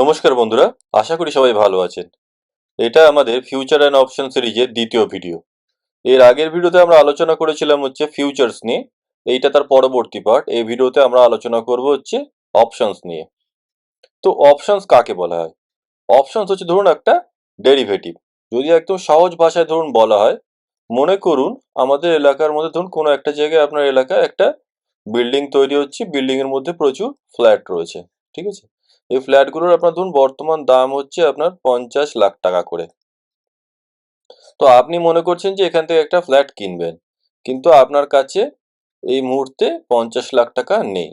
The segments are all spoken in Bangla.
নমস্কার বন্ধুরা, আশা করি সবাই ভালো আছেন। এটা আমাদের ফিউচার অ্যান্ড অপশন সিরিজের দ্বিতীয় ভিডিও এর আগের ভিডিওতে আমরা আলোচনা করেছিলাম হচ্ছে ফিউচার্স নিয়ে, এইটা তার পরবর্তী পার্ট এই ভিডিওতে আমরা আলোচনা করব হচ্ছে অপশনস নিয়ে। তো অপশনস কাকে বলা হয়? অপশনস হচ্ছে ধরুন একটা ডেরিভেটিভ যদি একদম সহজ ভাষায় ধরুন বলা হয়, মনে করুন আমাদের এলাকার মধ্যে ধরুন কোনো একটা জায়গায় আপনার এলাকায় একটা বিল্ডিং তৈরি হচ্ছে। বিল্ডিং এর মধ্যে প্রচুর ফ্ল্যাট রয়েছে। ঠিক আছে? এই ফ্ল্যাটগুলোর আপনার ধরুন বর্তমান দাম হচ্ছে আপনার পঞ্চাশ লাখ টাকা করে। তো আপনি মনে করছেন যে এখান থেকে একটা ফ্ল্যাট কিনবেন, কিন্তু আপনার কাছে এই মুহূর্তে পঞ্চাশ লাখ টাকা নেই।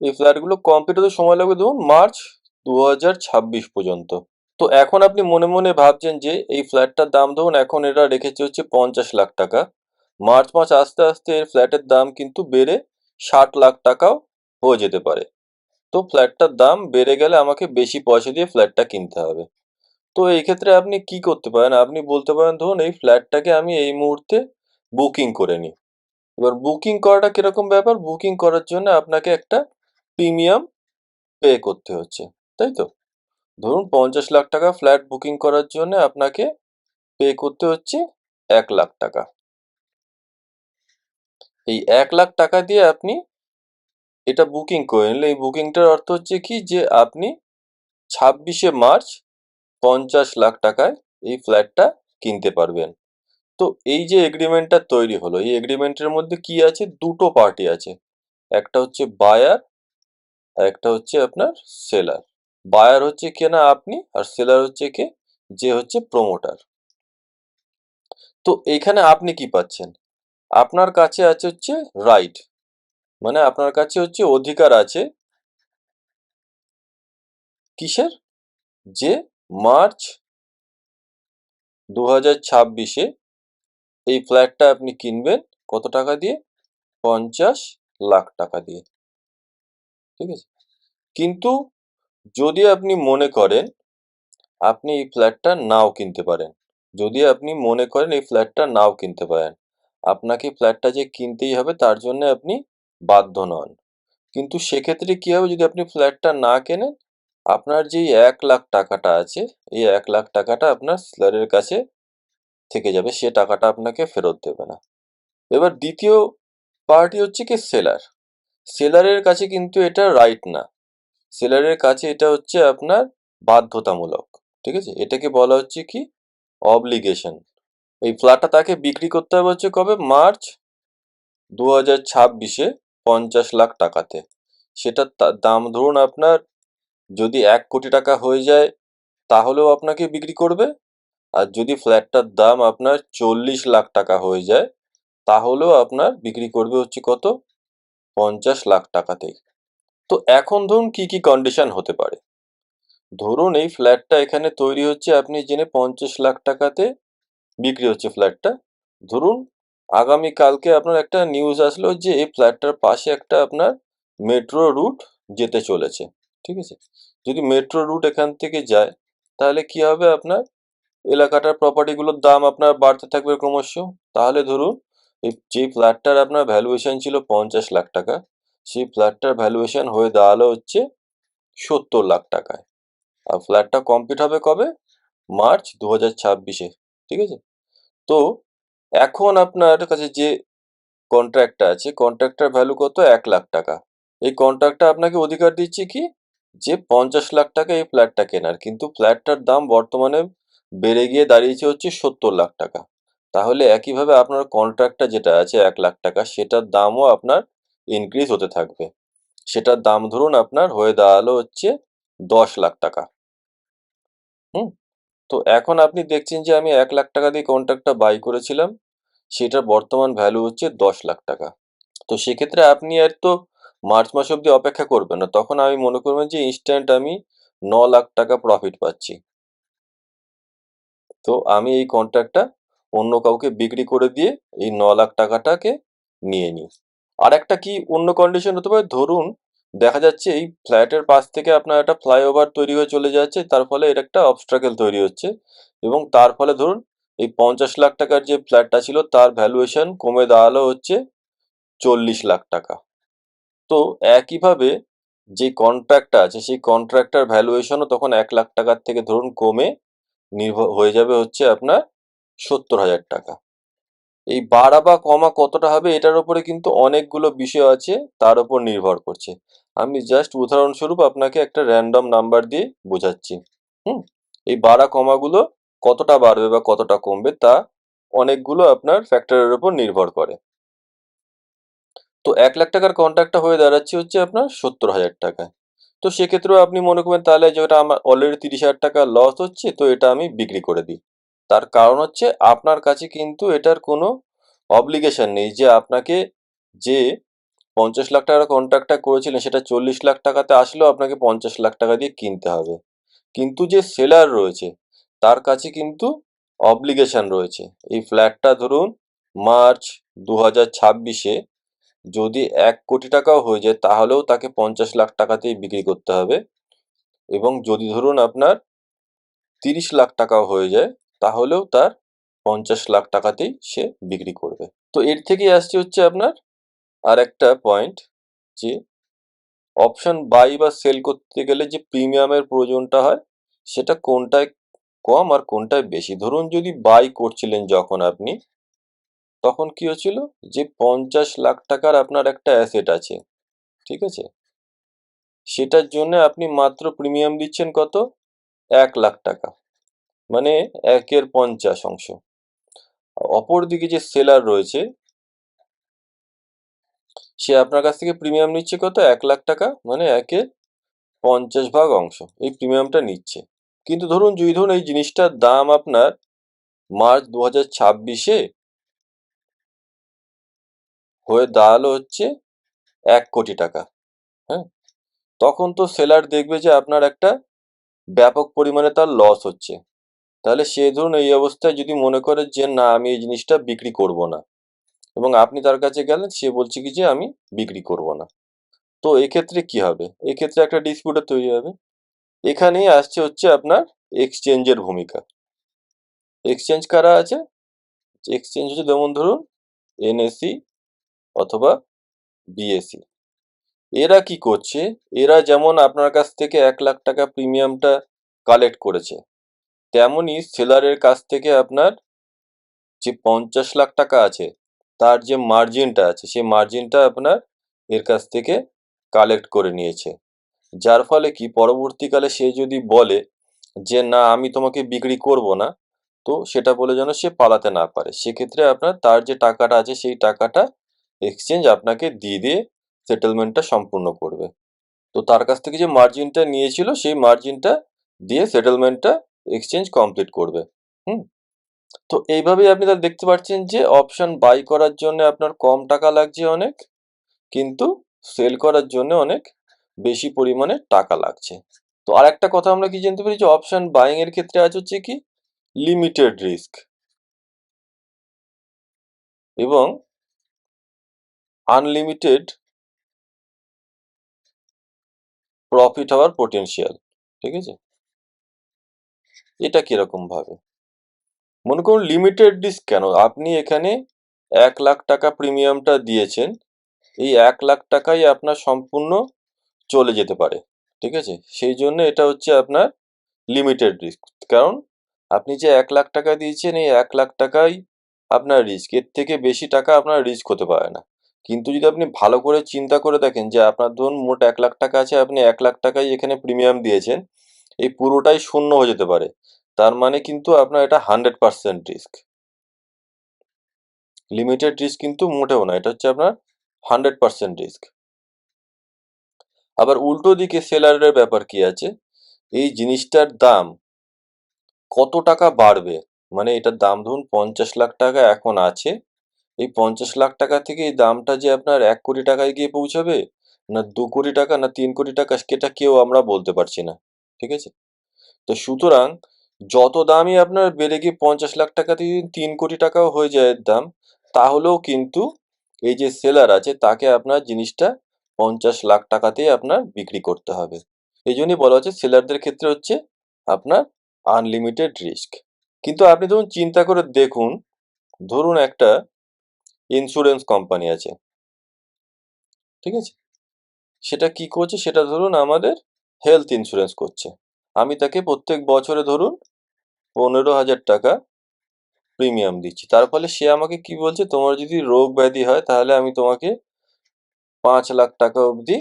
এই ফ্ল্যাটগুলো কমপ্লিট হতে সময় লাগবে ধরুন মার্চ দু পর্যন্ত। তো এখন আপনি মনে মনে ভাবছেন যে এই ফ্ল্যাটটার দাম ধরুন এখন এটা রেখেছে হচ্ছে পঞ্চাশ লাখ টাকা। মার্চ মাস আস্তে আস্তে এর ফ্ল্যাটের দাম কিন্তু বেড়ে ষাট লাখ টাকাও হয়ে যেতে পারে। তো ফ্ল্যাটটার দাম বেড়ে গেলে আমাকে বেশি পয়সা দিয়ে ফ্ল্যাটটা কিনতে হবে। তো এই ক্ষেত্রে আপনি কি করতে পারেন? আপনি বলতে পারেন, ধরুন এই ফ্ল্যাটটাকে আমি এই মুহূর্তে বুকিং করে নিই। এবার বুকিং করাটা কীরকম ব্যাপার? বুকিং করার জন্য আপনাকে একটা প্রিমিয়াম পে করতে হচ্ছে, তাই তো? ধরুন পঞ্চাশ লাখ টাকা ফ্ল্যাট বুকিং করার জন্য আপনাকে পে করতে হচ্ছে এক লাখ টাকা। এই এক লাখ টাকা দিয়ে আপনি এটা বুকিং করে নিলে। এই বুকিংটার অর্থ হচ্ছে কি? যে আপনি ছাব্বিশে মার্চ পঞ্চাশ লাখ টাকায় এই ফ্ল্যাটটা কিনতে পারবেন। তো এই যে এগ্রিমেন্টটা তৈরি হলো, এই এগ্রিমেন্টের মধ্যে কি আছে? দুটো পার্টি আছে। একটা হচ্ছে বায়ার আর একটা হচ্ছে আপনার সেলার বায়ার হচ্ছে কে না? আপনি আর সেলার হচ্ছে কে? যে হচ্ছে প্রমোটার তো এইখানে আপনি কি পাচ্ছেন? আপনার কাছে আছে হচ্ছে রাইট মানে আপনার কাছে হচ্ছে অধিকার আছে। কিসের? যে মার্চ দু হাজার ছাব্বিশে এই ফ্ল্যাটটা আপনি কিনবেন কত টাকা দিয়ে? পঞ্চাশ লাখ টাকা দিয়ে। ঠিক আছে? কিন্তু যদি আপনি মনে করেন আপনি এই ফ্ল্যাটটা নাও কিনতে পারেন, যদি আপনি মনে করেন এই ফ্ল্যাটটা নাও কিনতে পারেন, আপনাকে ফ্ল্যাটটা যে কিনতেই হবে তার জন্য আপনি বাধ্য নন। কিন্তু সেক্ষেত্রে কী হবে? যদি আপনি ফ্ল্যাটটা না কেনেন, আপনার যেই এক লাখ টাকাটা আছে, এই এক লাখ টাকাটা আপনার সেলারের কাছে থেকে যাবে। সে টাকাটা আপনাকে ফেরত দেবে না। এবার দ্বিতীয় পার্টি হচ্ছে কি সেলার। সেলারের কাছে কিন্তু এটা রাইট না। সেলারের কাছে এটা হচ্ছে আপনার বাধ্যতামূলক, ঠিক আছে? এটাকে বলা হচ্ছে কি? অবলিগেশন। এই ফ্ল্যাটটা তাকে বিক্রি করতে হবে হচ্ছে কবে? মার্চ দু হাজার ছাব্বিশে। পঞ্চাশ লাখ টাকাতে। সেটার দাম ধরুন আপনার যদি এক কোটি টাকা হয়ে যায়, তাহলেও আপনাকে বিক্রি করবে। আর যদি ফ্ল্যাটটার দাম আপনার চল্লিশ লাখ টাকা হয়ে যায়, তাহলেও আপনার বিক্রি করবে হচ্ছে কত? পঞ্চাশ লাখ টাকাতে। তো এখন ধরুন কি কি কন্ডিশন হতে পারে? ধরুন এই ফ্ল্যাটটা এখানে তৈরি হচ্ছে, আপনি জেনে পঞ্চাশ লাখ টাকাতে বিক্রি হচ্ছে ফ্ল্যাটটা। ধরুন আগামী কালকে আপনার একটা নিউজ আসলো যে এই ফ্ল্যাটটার পাশে একটা আপনার মেট্রো রুট যেতে চলেছে, ঠিক আছে? যদি মেট্রো রুট এখান থেকে যায়, তাহলে কি হবে আপনার? এলাকাটার প্রপার্টিগুলোর দাম আপনার বাড়তে থাকবে ক্রমশ। তাহলে ধরুন, এই যে ফ্ল্যাটটার আপনার ভ্যালুয়েশন ছিল পঞ্চাশ লাখ টাকা, সেই ফ্ল্যাটটার ভ্যালুয়েশন হয়ে দাঁড়াল হচ্ছে সত্তর লাখ টাকায়। আর ফ্ল্যাটটা কমপ্লিট হবে কবে? মার্চ দু হাজার ছাব্বিশে, ঠিক আছে? তো এখন আপনার কাছে যে কন্ট্রাক্টটা আছে কন্ট্রাক্টটার ভ্যালু কত? এক লাখ টাকা। এই কন্ট্রাক্টটা আপনাকে অধিকার দিচ্ছে কি? যে পঞ্চাশ লাখ টাকা এই ফ্ল্যাটটা কেনার। কিন্তু ফ্ল্যাটটার দাম বর্তমানে বেড়ে গিয়ে দাঁড়িয়েছে হচ্ছে সত্তর লাখ টাকা। তাহলে একইভাবে আপনার কন্ট্রাক্টটা যেটা আছে এক লাখ টাকা, সেটার দামও আপনার ইনক্রিজ হতে থাকবে। সেটার দাম ধরুন আপনার হয়ে দাঁড়াল হচ্ছে দশ লাখ টাকা। হুম? তো এখন আপনি দেখছেন যে আমি এক লাখ টাকা দিয়ে কন্ট্রাক্টটা বাই করেছিলাম। সেটার বর্তমান ভ্যালু হচ্ছে দশ লাখ টাকা। তো সেক্ষেত্রে আপনি আর তো মার্চ মাস অবধি অপেক্ষা করবেন না। তখন আমি মনে করবেন যে ইনস্ট্যান্ট আমি ন লাখ টাকা প্রফিট পাচ্ছি। তো আমি এই কন্ট্রাক্টটা অন্য কাউকে বিক্রি করে দিয়ে এই ন লাখ টাকাটাকে নিয়ে নিই। আর একটা কি অন্য কন্ডিশন হতে পারে? ধরুন দেখা যাচ্ছে এই ফ্ল্যাটের পাশ থেকে আপনার একটা ফ্লাইওভার তৈরি হয়ে চলে যাচ্ছে, তার ফলে এর একটা অবস্ট্রাকেল তৈরি হচ্ছে এবং তার ফলে ধরুন এই পঞ্চাশ লাখ টাকার যে ফ্ল্যাটটা ছিল তার ভ্যালুয়েশন কমে দাঁড়াল হচ্ছে চল্লিশ লাখ টাকা। তো একইভাবে যে কন্ট্রাক্টটা আছে সেই কন্ট্রাক্টার ভ্যালুয়েশনও তখন এক লাখ টাকার থেকে ধরুন কমে নির্ভর হয়ে যাবে হচ্ছে আপনার সত্তর হাজার টাকা। এই বাড়া বা কমা কতটা হবে এটার উপরে কিন্তু অনেকগুলো বিষয় আছে, তার উপর নির্ভর করছে। আমি জাস্ট উদাহরণস্বরূপ আপনাকে একটা র্যান্ডম নাম্বার দিয়ে বোঝাচ্ছি। হুম? এই বাড়া কমাগুলো কতটা বাড়বে বা কতটা কমবে তা অনেকগুলো আপনার ফ্যাক্টরের উপর নির্ভর করে। তো এক লাখ টাকার কন্ট্রাক্টটা হয়ে দাঁড়াচ্ছে হচ্ছে আপনার সত্তর হাজার টাকায়। তো সেক্ষেত্রেও আপনি মনে করবেন তাহলে যে ওটা আমার অলরেডি তিরিশ হাজার টাকা লস হচ্ছে, তো এটা আমি বিক্রি করে দিই। তার কারণ হচ্ছে আপনার কাছে কিন্তু এটার কোনো অব্লিগেশন নেই যে আপনাকে যে পঞ্চাশ লাখ টাকার কন্ট্রাক্টটা করেছিলেন সেটা চল্লিশ লাখ টাকাতে আসলেও আপনাকে পঞ্চাশ লাখ টাকা দিয়ে কিনতে হবে। কিন্তু যে সেলার রয়েছে, তার কাছে কিন্তু অব্লিগেশন রয়েছে। এই ফ্ল্যাটটা ধরুন মার্চ দু হাজার ছাব্বিশে যদি এক কোটি টাকাও হয়ে যায়, তাহলেও তাকে পঞ্চাশ লাখ টাকাতেই বিক্রি করতে হবে। এবং যদি ধরুন আপনার তিরিশ লাখ টাকাও হয়ে যায় তাহলেও তার পঞ্চাশ লাখ টাকাতেই সে বিক্রি করবে। তো এর থেকেই আসছে হচ্ছে আপনার আর একটা পয়েন্ট যে অপশন বাই বা সেল করতে গেলে যে প্রিমিয়ামের প্রয়োজনটা হয়, সেটা কোনটায় কম আর কোনটায় বেশি? ধরুন যদি বাই করছিলেন যখন আপনি, তখন কি হচ্ছিল? যে পঞ্চাশ লাখ টাকার আপনার একটা অ্যাসেট আছে, ঠিক আছে? সেটার জন্য আপনি মাত্র প্রিমিয়াম দিচ্ছেন কত? এক লাখ টাকা। মানে একের পঞ্চাশ অংশ। অপর দিকে যে সেলার রয়েছে, সে আপনার কাছ থেকে প্রিমিয়াম নিচ্ছে কত? এক লাখ টাকা মানে একের পঞ্চাশ ভাগ অংশ। এই প্রিমিয়ামটা নিচ্ছে। কিন্তু ধরুন, যদি ধরুন এই জিনিসটার দাম আপনার মার্চ দু হাজার ছাব্বিশে হয়ে দাঁড়াল হচ্ছে এক কোটি টাকা হ্যাঁ? তখন তো সেলার দেখবে যে আপনার একটা ব্যাপক পরিমাণে তার লস হচ্ছে। তাহলে সে ধরুন এই অবস্থায় যদি মনে করে যে, না, আমি এই জিনিসটা বিক্রি করব না। এবং আপনি তার কাছে গেলেন, সে বলছে কি যে, আমি বিক্রি করব না। তো এক্ষেত্রে কি হবে? এক্ষেত্রে একটা ডিসপিউটার তৈরি হবে। এখানেই আসছে হচ্ছে আপনার এক্সচেঞ্জের ভূমিকা। এক্সচেঞ্জ কারা আছে? এক্সচেঞ্জ হচ্ছে যেমন ধরুন এনএসি অথবা বিএসি এরা কি করছে? এরা যেমন আপনার কাছ থেকে এক লাখ টাকা প্রিমিয়ামটা কালেক্ট করেছে। তেমনই সেলারের কাছ থেকে আপনার যে পঞ্চাশ লাখ টাকা আছে, তার যে মার্জিনটা আছে, সেই মার্জিনটা আপনার এর কাছ থেকে কালেক্ট করে নিয়েছে। যার ফলে কি, পরবর্তীকালে সে যদি বলে যে, না, আমি তোমাকে বিক্রি করব না, তো সেটা বলে যেন সে পালাতে না পারে। সেক্ষেত্রে আপনার তার যে টাকাটা আছে, সেই টাকাটা এক্সচেঞ্জ আপনাকে দিয়ে দিয়ে সেটেলমেন্টটা সম্পূর্ণ করবে। তো তার কাছ থেকে যে মার্জিনটা নিয়েছিল, সেই মার্জিনটা দিয়ে সেটেলমেন্টটা এক্সচেঞ্জ কমপ্লিট করবে। হুম? তো এইভাবেই আপনি তাহলে দেখতে পাচ্ছেন যে অপশন বাই করার জন্য আপনার কম টাকা লাগছে অনেক, কিন্তু সেল করার জন্য অনেক বেশি পরিমাণে টাকা লাগছে। তো আর একটা কথা আমরা কি জানতে পারি যে অপশন বাইং এর ক্ষেত্রে আছে হচ্ছে কি? লিমিটেড রিস্ক এবং আনলিমিটেড প্রফিট হওয়ার পোটেনশিয়াল ঠিক আছে? এটা কীরকম ভাবে? মনে করুন লিমিটেড রিস্ক কেন? আপনি এখানে এক লাখ টাকা প্রিমিয়ামটা দিয়েছেন, এই এক লাখ টাকাই আপনার সম্পূর্ণ চলে যেতে পারে, ঠিক আছে? সেই জন্য এটা হচ্ছে আপনার লিমিটেড রিস্ক কারণ আপনি যে এক লাখ টাকা দিয়েছেন, এই এক লাখ টাকাই আপনার রিস্ক এর থেকে বেশি টাকা আপনার রিস্ক হতে পারে না। কিন্তু যদি আপনি ভালো করে চিন্তা করে দেখেন যে আপনার ধরুন মোট এক লাখ টাকা আছে, আপনি এক লাখ টাকাই এখানে প্রিমিয়াম দিয়েছেন এই পুরোটাই শূন্য হয়ে যেতে পারে। তার মানে কিন্তু আপনার এটা hundred percent risk limited risk কিন্তু মোটেও না, এটা হচ্ছে আপনার হান্ড্রেড পার্সেন্ট রিস্ক আবার উল্টো দিকে সেলারের ব্যাপার কি আছে? এই জিনিসটার দাম কত টাকা বাড়বে? মানে এটার দাম ধরুন পঞ্চাশ লাখ টাকা এখন আছে। এই পঞ্চাশ লাখ টাকা থেকে এই দামটা যে আপনার এক কোটি টাকায় গিয়ে পৌঁছাবে? না দু কোটি টাকা, না তিন কোটি টাকা, সেটা কেউ আমরা বলতে পারছি না। ঠিক আছে? তো সুতরাং যত দামই আপনার বেড়ে গিয়ে পঞ্চাশ লাখ টাকা থেকে তিন কোটি টাকাও হয়ে যায় এর দাম, তাহলেও কিন্তু এই যে সেলার আছে, তাকে আপনার জিনিসটা পঞ্চাশ লাখ টাকাতেই আপনার বিক্রি করতে হবে। এই জন্যই বলা হচ্ছে সেলারদের ক্ষেত্রে হচ্ছে আপনার আনলিমিটেড রিস্ক কিন্তু আপনি ধরুন চিন্তা করে দেখুন, ধরুন একটা ইন্স্যুরেন্স কোম্পানি আছে। ঠিক আছে? সেটা কি করছে? সেটা ধরুন আমাদের হেলথ ইন্স্যুরেন্স করছে। আমি তাকে প্রত্যেক বছরে ধরুন পনেরো হাজার টাকা প্রিমিয়াম দিচ্ছি। তার ফলে সে আমাকে কি বলছে, তোমার যদি রোগ ব্যাধি হয়, তাহলে আমি তোমাকে পাঁচ লাখ টাকা অবধি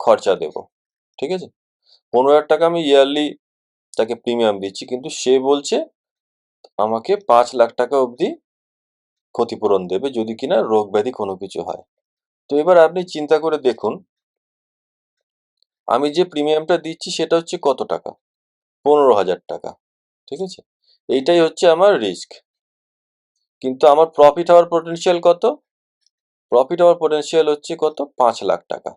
খরচা দেব। ঠিক আছে? পনেরো হাজার টাকা আমি ইয়ারলি তাকে প্রিমিয়াম দিচ্ছি, কিন্তু সে বলছে, আমাকে পাঁচ লাখ টাকা অবধি ক্ষতিপূরণ দেবে যদি কিনা রোগ ব্যাধি কোনো কিছু হয়। তো এবার আপনি চিন্তা করে দেখুন আমি যে প্রিমিয়ামটা দিচ্ছি সেটা হচ্ছে কত টাকা? পনেরো হাজার টাকা, ঠিক আছে? এইটাই হচ্ছে আমার রিস্ক কিন্তু আমার প্রফিট হওয়ার পোটেনশিয়াল কত? প্রফিট হওয়ার পোটেনশিয়াল হচ্ছে কত? পাঁচ লাখ টাকা।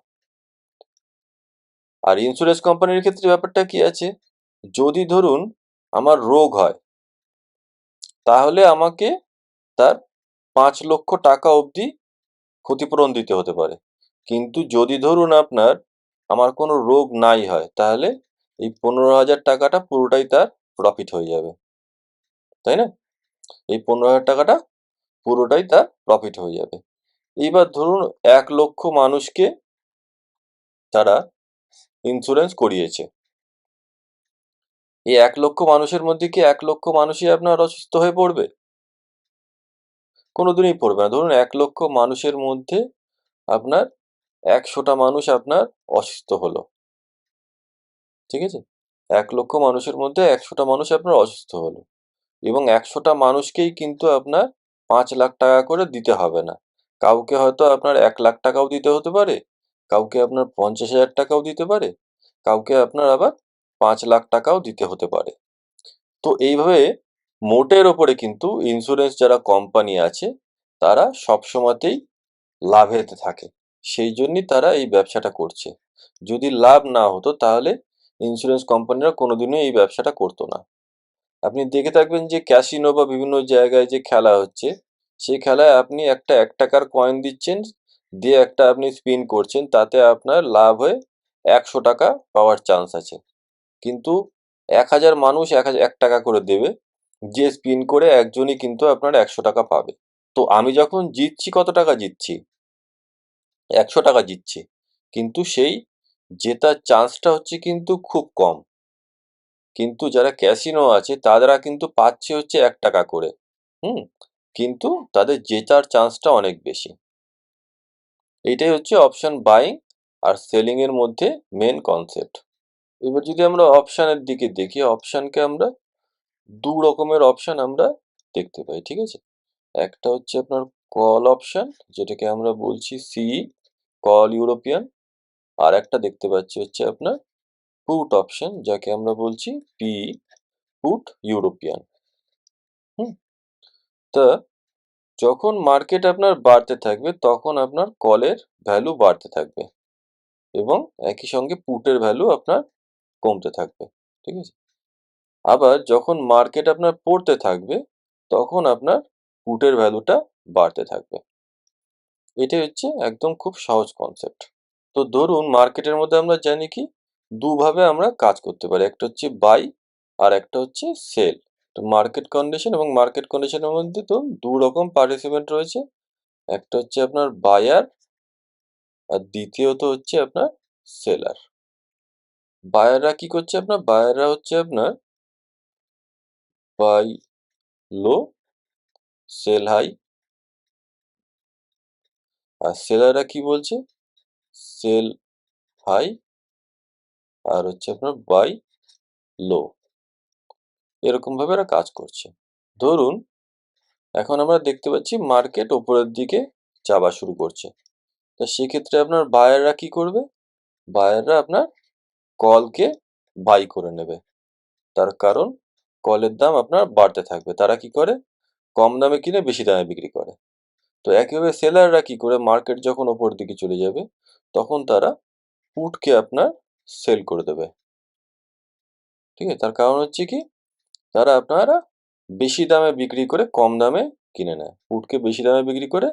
আর ইন্স্যুরেন্স কোম্পানির ক্ষেত্রে ব্যাপারটা কি আছে? যদি ধরুন আমার রোগ হয়, তাহলে আমাকে তার পাঁচ লক্ষ টাকা অবধি ক্ষতিপূরণ দিতে হতে পারে। কিন্তু যদি ধরুন আপনার আমার কোনো রোগ নাই হয়, তাহলে এই পনেরো হাজার টাকাটা পুরোটাই তার প্রফিট হয়ে যাবে। তাই না? এই পনেরো হাজার টাকাটা পুরোটাই তার প্রফিট হয়ে যাবে। এইবার ধরুন এক লক্ষ মানুষকে তারা ইন্স্যুরেন্স করিয়েছে। এই এক লক্ষ মানুষের মধ্যে কি এক লক্ষ মানুষই আপনার অসুস্থ হয়ে পড়বে? কোনোদিনই পড়বে না। ধরুন এক লক্ষ মানুষের মধ্যে আপনার একশোটা মানুষ আপনার অসুস্থ হলো। ঠিক আছে? এক লক্ষ মানুষের মধ্যে একশোটা মানুষ আপনার অসুস্থ হলো। এবং একশোটা মানুষকেই কিন্তু আপনার পাঁচ লাখ টাকা করে দিতে হবে না। কাউকে হয়তো আপনার এক লাখ টাকাও দিতে হতে পারে, কাউকে আপনার পঞ্চাশ হাজার টাকাও দিতে পারে, কাউকে আপনার আবার পাঁচ লাখ টাকাও দিতে হতে পারে। তো এইভাবে মোটের ওপরে কিন্তু ইন্স্যুরেন্স যারা কোম্পানি আছে, তারা সবসময়তেই লাভেতে থাকে। সেই জন্যই তারা এই ব্যবসাটা করছে। যদি লাভ না হতো তাহলে ইন্স্যুরেন্স কোম্পানিরা কোনোদিনও এই ব্যবসাটা করতো না। আপনি দেখে থাকবেন যে ক্যাসিনো বা বিভিন্ন জায়গায় যে খেলা হচ্ছে, সেই খেলায় আপনি একটা এক টাকার কয়েন দিচ্ছেন, দিয়ে একটা আপনি স্পিন করছেন, তাতে আপনার লাভ হয়ে একশো টাকা পাওয়ার চান্স আছে। কিন্তু এক হাজার মানুষ এক হাজার, এক টাকা করে দেবে, যে স্পিন করে একজনই কিন্তু আপনার একশো টাকা পাবে। তো আমি যখন জিতছি, কত টাকা জিতছি? একশো টাকা জিতছি কিন্তু সেই জেতার চান্সটা হচ্ছে কিন্তু খুব কম। কিন্তু যারা ক্যাসিনো আছে, তারা কিন্তু পাচ্ছে হচ্ছে এক টাকা করে। হুম? কিন্তু তাদের জেতার চান্সটা অনেক বেশি। এইটাই হচ্ছে অপশন বাইং আর সেলিং এর মধ্যে মেন কনসেপ্ট এবার যদি আমরা অপশানের দিকে দেখি অপশানকে আমরা দু রকমের অপশান আমরা দেখতে পাই, ঠিক আছে? একটা হচ্ছে আপনার কল অপশান যেটাকে আমরা বলছি সি কল ইউরোপিয়ান আর একটা দেখতে পাচ্ছি হচ্ছে আপনার পুট অপশন যাকে আমরা বলছি পি পুট ইউরোপিয়ান হুম? তা যখন মার্কেট আপনার বাড়তে থাকবে, তখন আপনার কলের ভ্যালু বাড়তে থাকবে এবং একই সঙ্গে পুটের ভ্যালু আপনার কমতে থাকবে, ঠিক আছে? আবার যখন মার্কেট আপনার পড়তে থাকবে, তখন আপনার পুটের ভ্যালুটা বাড়তে থাকবে। এটাই হচ্ছে একদম খুব সহজ কনসেপ্ট তো ধরুন মার্কেটের মধ্যে আমরা জানি কি, দুভাবে আমরা কাজ করতে পারি। একটা হচ্ছে বাই আর একটা হচ্ছে সেল তো মার্কেট কন্ডিশন এবং মার্কেট কন্ডিশনের মধ্যে তো দু রকম পার্টিসিপেন্ট রয়েছে। একটা হচ্ছে আপনার বায়ার আর দ্বিতীয়ত হচ্ছে আপনার সেলার বায়াররা কি করছে আপনার? বায়াররা হচ্ছে আপনার বাই লো সেল হাই আর সেলাররা কি বলছে? সেল হাই আর হচ্ছে আপনার বাই লো। এরকম ভাবে এরা কাজ করছে। ধরুন, এখন আমরা দেখতে পাচ্ছি মার্কেট ওপরের দিকে যাওয়া শুরু করছে। তা সেক্ষেত্রে আপনার বায়াররা কি করবে? বায়াররা আপনার কলকে বাই করে নেবে। তার কারণ, কলের দাম আপনার বাড়তে থাকবে। তারা কি করে? কম দামে কিনে বেশি দামে বিক্রি করে। তো একইভাবে সেলাররা কি করে মার্কেট যখন ওপর দিকে চলে যাবে, তখন তারা পুটকে আপনার সেল করে দেবে। ঠিক আছে? তার কারণ হচ্ছে কি? তারা আপনারা বেশি দামে বিক্রি করে কম দামে কিনে নেয়। পুটকে বেশি দামে বিক্রি করে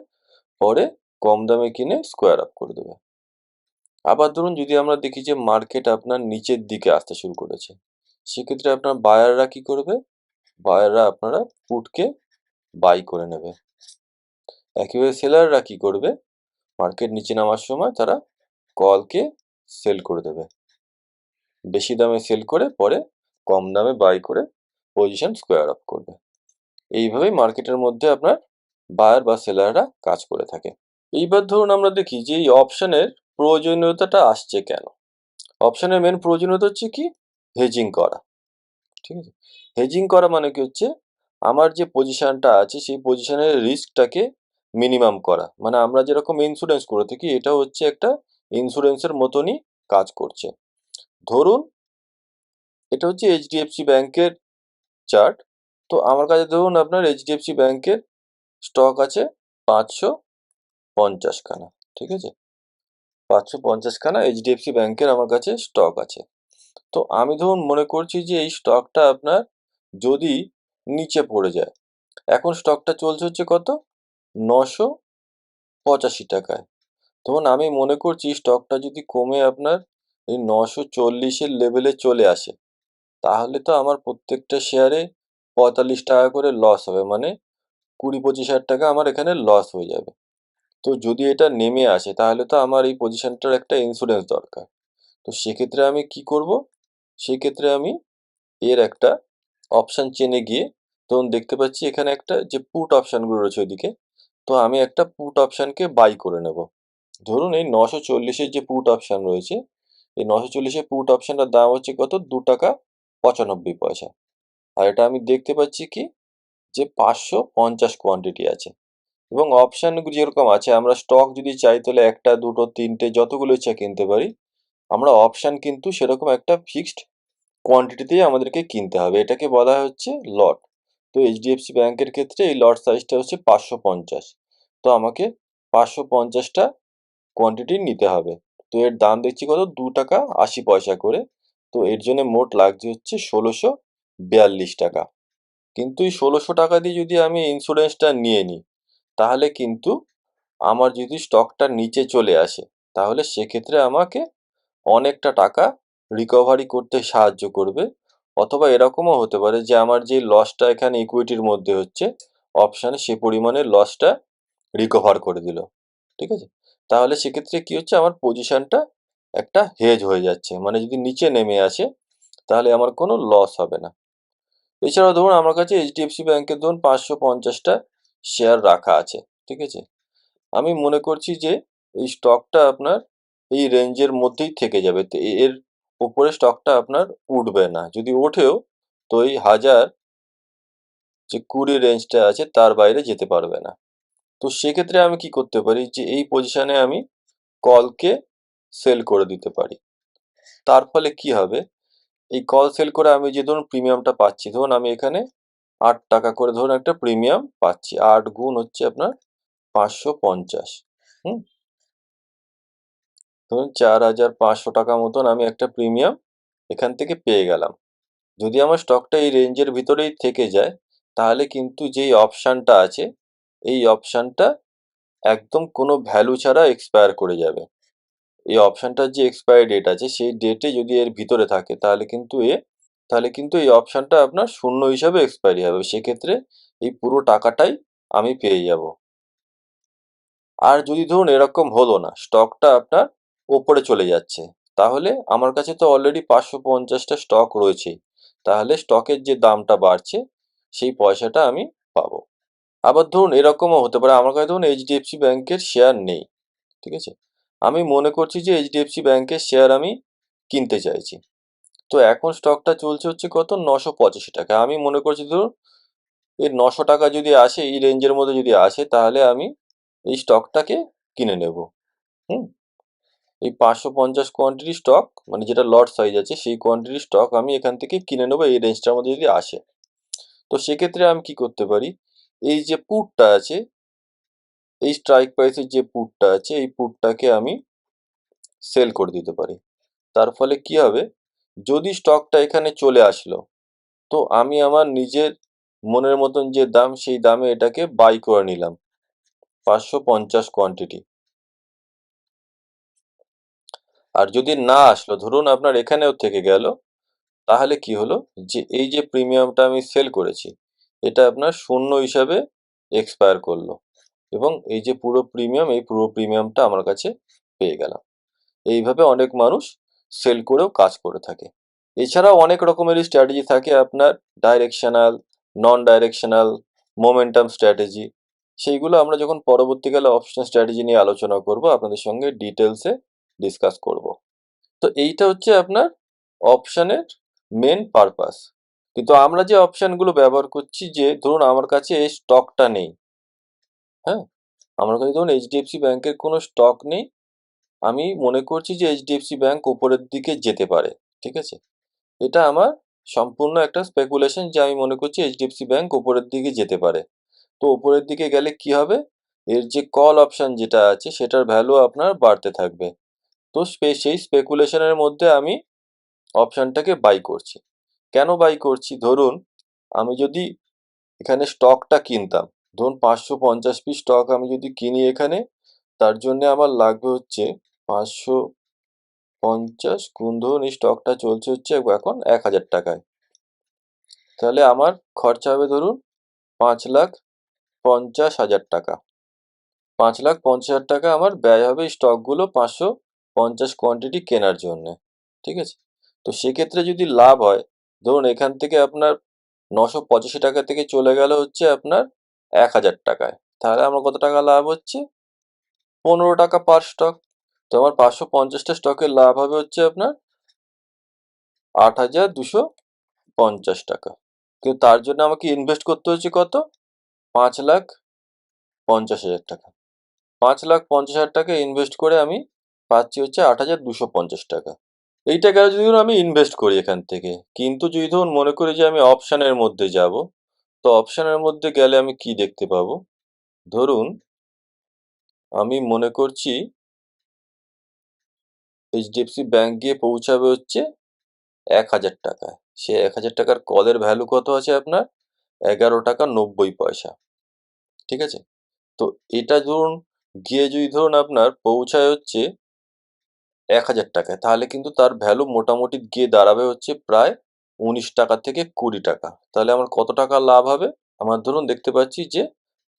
পরে কম দামে কিনে স্কোয়ার আপ করে দেবে। আবার ধরুন যদি আমরা দেখি যে মার্কেট আপনার নিচের দিকে আসতে শুরু করেছে, সেক্ষেত্রে আপনার বায়াররা কি করবে? বায়াররা আপনারা পুটকে বাই করে নেবে। একইভাবে সেলাররা কি করবে? মার্কেট নিচে নামার সময় তারা কলকে সেল করে দেবে। বেশি দামে সেল করে পরে কম দামে বাই করে পজিশন স্কোয়ার আপ করবে। এইভাবেই মার্কেটের মধ্যে আপনার বায়ার বা সেলাররা কাজ করে থাকে। এইবার ধরুন আমরা দেখি যে এই অপশনের প্রয়োজনীয়তাটা আসছে কেন? অপশনের মেন প্রয়োজনীয়তা হচ্ছে কি? হেজিং করা। ঠিক আছে? হেজিং করা মানে কি হচ্ছে? আমার যে পজিশনটা আছে, সেই পজিশনের রিস্কটাকে মিনিমাম করা। মানে আমরা যেরকম ইন্স্যুরেন্স করে থাকি, এটা হচ্ছে একটা ইন্স্যুরেন্সের মতনই কাজ করছে। ধরুন, এটা হচ্ছে এইচডিএফসি ব্যাংকের চার্ট তো আমার কাছে ধরুন আপনার এইচডিএফসি ব্যাংকের স্টক আছে পাঁচশো পঞ্চাশখানা ঠিক আছে? পাঁচশো পঞ্চাশখানা এইচডিএফসি ব্যাংকের আমার কাছে স্টক আছে। তো আমি ধরুন মনে করছি যে এই স্টকটা আপনার যদি নিচে পড়ে যায়, এখন স্টকটা চলছে হচ্ছে কত? নশো পঁচাশি টাকায়। ধরুন আমি মনে করছি স্টকটা যদি কমে আপনার এই নশো চল্লিশের লেভেলে চলে আসে, তাহলে তো আমার প্রত্যেকটা শেয়ারে পঁয়তাল্লিশ টাকা করে লস হবে মানে কুড়ি পঁচিশ হাজার টাকা আমার এখানে লস হয়ে যাবে। তো যদি এটা নেমে আসে, তাহলে তো আমার এই পজিশনটার একটা ইন্স্যুরেন্স দরকার। তো সেক্ষেত্রে আমি কি করব? সেক্ষেত্রে আমি এর একটা অপশান চেনে গিয়ে তখন দেখতে পাচ্ছি, এখানে একটা যে পুট অপশানগুলো রয়েছে ওইদিকে তো আমি একটা পুট অপশানকে বাই করে নেব। ধরুন এই নশো চল্লিশের যে পুট অপশান রয়েছে, এই নশো চল্লিশের পুট অপশানটার দাম হচ্ছে কত? দু টাকা পঁচানব্বই পয়সা। আর এটা আমি দেখতে পাচ্ছি কি? যে পাঁচশো পঞ্চাশ কোয়ান্টিটি আছে। এবং অপশানগুলো যেরকম আছে, আমরা স্টক যদি চাই তাহলে একটা, দুটো, তিনটে, যতগুলো ইচ্ছা কিনতে পারি, আমরা অপশান কিন্তু সেরকম একটা ফিক্সড কোয়ান্টিটিতেই আমাদেরকে কিনতে হবে। এটাকে বলা হচ্ছে লট তো এইচডিএফসি ব্যাংকের ক্ষেত্রে এই লট সাইজটা হচ্ছে পাঁচশো পঞ্চাশ। তো আমাকে পাঁচশো পঞ্চাশটা কোয়ান্টিটি নিতে হবে। তো এর দাম দেখছি কত? দু টাকা আশি পয়সা করে। তো এর জন্য মোট লাগছে হচ্ছে ষোলোশো বিয়াল্লিশ টাকা। কিন্তু এই ষোলোশো টাকা দিয়ে যদি আমি ইন্স্যুরেন্সটা নিয়ে নিই, তাহলে কিন্তু আমার যদি স্টকটা নিচে চলে আসে, তাহলে সেক্ষেত্রে আমাকে অনেকটা টাকা রিকভারি করতে সাহায্য করবে। অথবা এরকমও হতে পারে যে আমার যে লসটা এখানে ইকুইটির মধ্যে হচ্ছে অপশানে সে পরিমাণে লসটা রিকভার করে দিল, ঠিক আছে? তাহলে সেক্ষেত্রে কি হচ্ছে? আমার পজিশনটা একটা হেজ হয়ে যাচ্ছে। মানে যদি নিচে নেমে আসে, তাহলে আমার কোনো লস হবে না। এছাড়াও ধরুন আমার কাছে এইচডিএফসি ব্যাংকের ধরুন পাঁচশো পঞ্চাশটা শেয়ার রাখা আছে, ঠিক আছে? আমি মনে করছি যে এই স্টকটা আপনার এই রেঞ্জের মধ্যেই থেকে যাবে। তো এর উপরে স্টকটা আপনার উঠবে না। যদি ওঠেও, তো এই হাজার যে কুড়ি রেঞ্জটা আছে, তার বাইরে যেতে পারবে না। তো সেক্ষেত্রে আমি কি করতে পারি যে, এই পজিশনে আমি কলকে সেল করে দিতে পারি। তার ফলে কি হবে? এই কল সেল করে আমি যে ধরুন প্রিমিয়ামটা পাচ্ছি, ধরুন আমি এখানে আট টাকা করে ধরুন একটা প্রিমিয়াম পাচ্ছি। আট গুণ হচ্ছে আপনার পাঁচশো পঞ্চাশ। হুম? ধরুন চার হাজার পাঁচশো টাকা মতন আমি একটা প্রিমিয়াম এখান থেকে পেয়ে গেলাম। যদি আমার স্টকটা এই রেঞ্জের ভিতরেই থেকে যায়, তাহলে কিন্তু যেই অপশানটা আছে, এই অপশানটা একদম কোনো ভ্যালু ছাড়া এক্সপায়ার করে যাবে। এই অপশানটার যে এক্সপায়ারি ডেট আছে, সেই ডেটে যদি এর ভিতরে থাকে, তাহলে কিন্তু এ, তাহলে কিন্তু এই অপশানটা আপনার শূন্য হিসাবে এক্সপায়ারি হবে। সেক্ষেত্রে এই পুরো টাকাটাই আমি পেয়ে যাব। আর যদি ধরুন এরকম হলো না, স্টকটা আপনার ওপরে চলে যাচ্ছে। তাহলে আমার কাছে তো অলরেডি পাঁচশো পঞ্চাশটা স্টক রয়েছে। তাহলে স্টকের যে দামটা বাড়ছে, সেই পয়সাটা আমি পাবো। আবার ধরুন এরকমও হতে পারে, আমার কাছে ধরুন এইচডিএফসি ব্যাংকের শেয়ার নেই, ঠিক আছে? আমি মনে করছি যে এইচডিএফসি ব্যাংকের শেয়ার আমি কিনতে চাইছি। তো এখন স্টকটা চলছে হচ্ছে কত? নশো পঁচাশি টাকা। আমি মনে করছি ধরুন, এই নশো টাকা যদি আসে, এই রেঞ্জের মধ্যে যদি আসে, তাহলে আমি এই স্টকটাকে কিনে নেব। হুম? এই পাঁচশো পঞ্চাশ কোয়ান্টিটি স্টক মানে যেটা লট সাইজ আছে, সেই কোয়ান্টিটি স্টক আমি এখান থেকে কিনে নেব, এই রেঞ্জটার মধ্যে যদি আসে। তো সেক্ষেত্রে আমি কি করতে পারি? এই যে পুটটা আছে, এই স্ট্রাইক প্রাইসের যে পুটটা আছে, এই পুটটাকে আমি সেল করে দিতে পারি। তার ফলে কি হবে? যদি স্টকটা এখানে চলে আসলো, তো আমি আমার নিজের মনের মতন যে দাম, সেই দামে এটাকে বাই করে নিলাম, পাঁচশো পঞ্চাশ কোয়ান্টিটি আর যদি না আসলো, ধরুন আপনার এখানেও থেকে গেল, তাহলে কি হলো? যে এই যে প্রিমিয়ামটা আমি সেল করেছি, এটা আপনার শূন্য হিসাবে এক্সপায়ার করল এবং এই যে পুরো প্রিমিয়াম, এই পুরো প্রিমিয়ামটা আমার কাছে পেয়ে গেলাম। এইভাবে অনেক মানুষ সেল করেও কাজ করে থাকে। এছাড়াও অনেক রকমেরই স্ট্র্যাটেজি থাকে আপনার, directional non directional momentum strategy. সেইগুলো আমরা যখন পরবর্তীকালে অপশন স্ট্র্যাটেজি নিয়ে আলোচনা করব, আপনাদের সঙ্গে ডিটেলসে ডিসকাস করব। তো এইটা হচ্ছে আপনার অপশানের মেন পারপাস কিন্তু আমরা যে অপশানগুলো ব্যবহার করছি যে, ধরুন আমার কাছে এই স্টকটা নেই হ্যাঁ? আমার কাছে ধরুন এইচডিএফসি ব্যাংকের কোনো স্টক নেই, আমি মনে করছি যে এইচডিএফসি ব্যাংক উপরের দিকে যেতে পারে, ঠিক আছে? এটা আমার সম্পূর্ণ একটা স্পেকুলেশন যে আমি মনে করছি এইচডিএফসি ব্যাংক উপরের দিকে যেতে পারে। তো উপরের দিকে গেলে কি হবে? এর যে কল অপশান যেটা আছে, সেটার ভ্যালু আপনার বাড়তে থাকবে। তো সেই স্পেকুলেশনের মধ্যে আমি অপশানটাকে বাই করছি। কেন বাই করছি? ধরুন, আমি যদি এখানে স্টকটা কিনতাম, ধরুন পাঁচশো পঞ্চাশ পিস স্টক আমি যদি কিনি এখানে, তার জন্য আমার লাগবে হচ্ছে পাঁচশো পঞ্চাশ গুণ ধরুন এই স্টকটা চলছে হচ্ছে এখন এক হাজার টাকায়। তাহলে আমার খরচা হবে ধরুন পাঁচ লাখ পঞ্চাশ হাজার টাকা। পাঁচ লাখ পঞ্চাশ হাজার টাকা আমার ব্যয় হবে স্টকগুলো পাঁচশো পঞ্চাশ কোয়ান্টিটি কেনার জন্য, ঠিক আছে? তো সেক্ষেত্রে যদি লাভ হয়, ধরুন এখান থেকে আপনার নশো পঁচাশি টাকা থেকে চলে গেল হচ্ছে আপনার এক হাজার টাকায়। তাহলে আমার কত টাকা লাভ হচ্ছে? পনেরো টাকা পার স্টক তো আমার পাঁচশো পঞ্চাশটা স্টকের লাভ হবে হচ্ছে আপনার আট হাজার দুশো পঞ্চাশ টাকা। কিন্তু তার জন্য আমাকে ইনভেস্ট করতে হচ্ছে কত? পাঁচ লাখ পঞ্চাশ হাজার টাকা। পাঁচ লাখ পঞ্চাশ হাজার টাকা ইনভেস্ট করে আমি পাচ্ছি হচ্ছে আট হাজার দুশো পঞ্চাশ টাকা। এইটা গেলে যদি ধরুন আমি ইনভেস্ট করি এখান থেকে, কিন্তু যদি ধরুন মনে করি যে আমি অপশানের মধ্যে যাব, তো অপশানের মধ্যে গেলে আমি কি দেখতে পাবো? ধরুন, আমি মনে করছি এইচডিএফসি ব্যাংক গিয়ে পৌঁছাবে হচ্ছে এক হাজার টাকায় সে এক হাজার টাকার কলের ভ্যালু কত আছে আপনার? এগারো টাকা নব্বই পয়সা। ঠিক আছে? তো এটা ধরুন, গিয়ে যদি ধরুন আপনার পৌঁছায় হচ্ছে এক হাজার টাকায়। তাহলে কিন্তু তার ভ্যালু মোটামুটি গিয়ে দাঁড়াবে হচ্ছে প্রায় উনিশ টাকা থেকে কুড়ি টাকা। তাহলে আমার কত টাকা লাভ হবে? আমার ধরুন দেখতে পাচ্ছি যে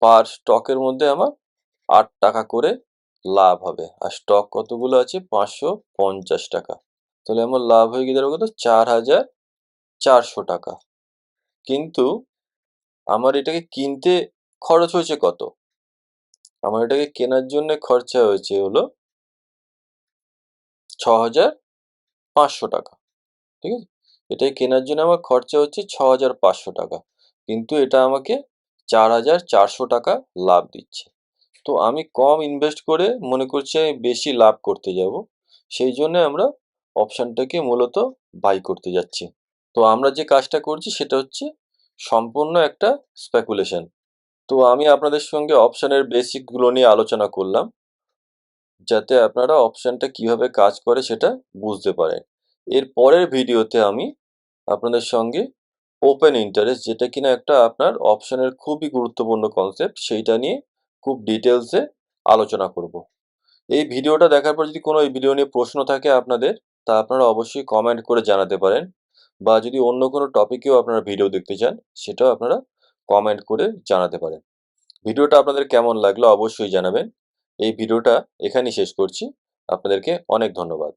পার স্টকের মধ্যে আমার আট টাকা করে লাভ হবে। আর স্টক কতগুলো আছে? পাঁচশো পঞ্চাশ টাকা। তাহলে আমার লাভ হয়ে গিয়ে দাঁড়াবে কত? চার হাজার চারশো টাকা। কিন্তু আমার এটাকে কিনতে খরচ হয়েছে কত? আমার এটাকে কেনার জন্য খরচা হয়েছে হলো ছ হাজার পাঁচশো টাকা, ঠিক আছে? এটাই কেনার জন্য আমার খরচা হচ্ছে ছ হাজার পাঁচশো টাকা। কিন্তু এটা আমাকে চার হাজার চারশো টাকা লাভ দিচ্ছে। তো আমি কম ইনভেস্ট করে মনে করছি আমি বেশি লাভ করতে যাব। সেই জন্য আমরা অপশানটাকে মূলত বাই করতে যাচ্ছি। তো আমরা যে কাজটা করছি সেটা হচ্ছে সম্পূর্ণ একটা স্পেকুলেশন তো আমি আপনাদের সঙ্গে অপশানের বেসিকগুলো নিয়ে আলোচনা করলাম। যাতে আপনারা অপশানটা কীভাবে কাজ করে সেটা বুঝতে পারেন। এর পরের ভিডিওতে আমি আপনাদের সঙ্গে ওপেন ইন্টারেস্ট যেটা কিনা একটা আপনার অপশানের খুবই গুরুত্বপূর্ণ কনসেপ্ট সেইটা নিয়ে খুব ডিটেলসে আলোচনা করব। এই ভিডিওটা দেখার পর যদি কোনো এই ভিডিও নিয়ে প্রশ্ন থাকে আপনাদের, তা আপনারা অবশ্যই কমেন্ট করে জানাতে পারেন বা যদি অন্য কোনো টপিকেও আপনারা ভিডিও দেখতে চান, সেটাও আপনারা কমেন্ট করে জানাতে পারেন। ভিডিওটা আপনাদের কেমন লাগল অবশ্যই জানাবেন। এই ভিডিওটা এখানেই শেষ করছি। আপনাদেরকে অনেক ধন্যবাদ।